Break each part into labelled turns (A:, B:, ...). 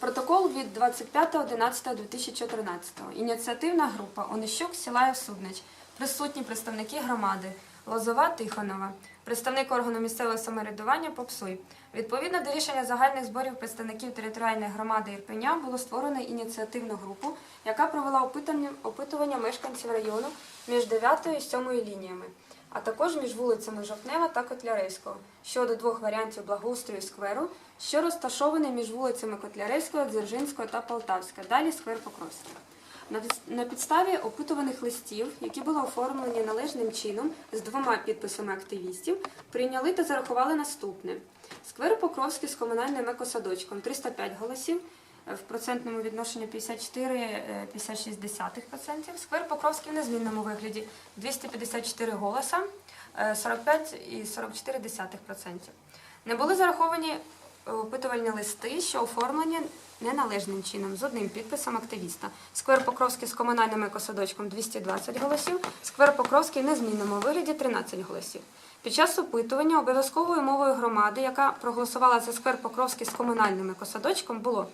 A: Протокол від 25.11.2014. Ініціативна група Онищук, Сілаєв, Суднич. Присутні представники громади Лозова, Тихонова, представник органу місцевого самоврядування Попсуй. Відповідно до рішення загальних зборів представників територіальної громади Ірпеня було створено ініціативну групу, яка провела опитування мешканців району між 9 і 7 лініями, а також між вулицями Жовтнева та Котляревського щодо двох варіантів благоустрою скверу, що розташований між вулицями Котляревського, Дзержинського та Полтавська, далі сквер Покровський. На підставі опитуваних листів, які були оформлені належним чином з двома підписами активістів, прийняли та зарахували наступне: сквер Покровський з комунальним екосадочком 305 голосів. Е, В процентному відношенні 54,56%. Сквер Покровський в незмінному вигляді 254 голоса, е, 45,44%. Не були зараховані е, опитувальні листи, що оформлені неналежним чином з одним підписом активіста. Сквер Покровський з комунальним екосадочком 220 голосів, сквер Покровський в незмінному вигляді 13 голосів. Під час опитування обов'язковою мовою громади, яка проголосувала за сквер Покровський з комунальним екосадочком, було е,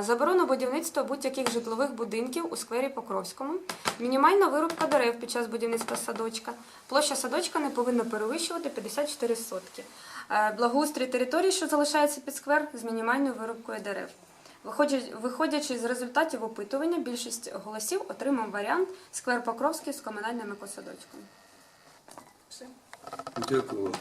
A: заборона будівництва будь-яких житлових будинків у сквері Покровському, мінімальна вирубка дерев під час будівництва садочка, площа садочка не повинна перевищувати 54 сотки. Е, Благоустрій території, що залишається під сквер, з мінімальною вирубкою дерев. Виходячи з результатів опитування, більшість голосів отримав варіант сквер Покровський з комунальним екосадочком. Все.
B: Дякую.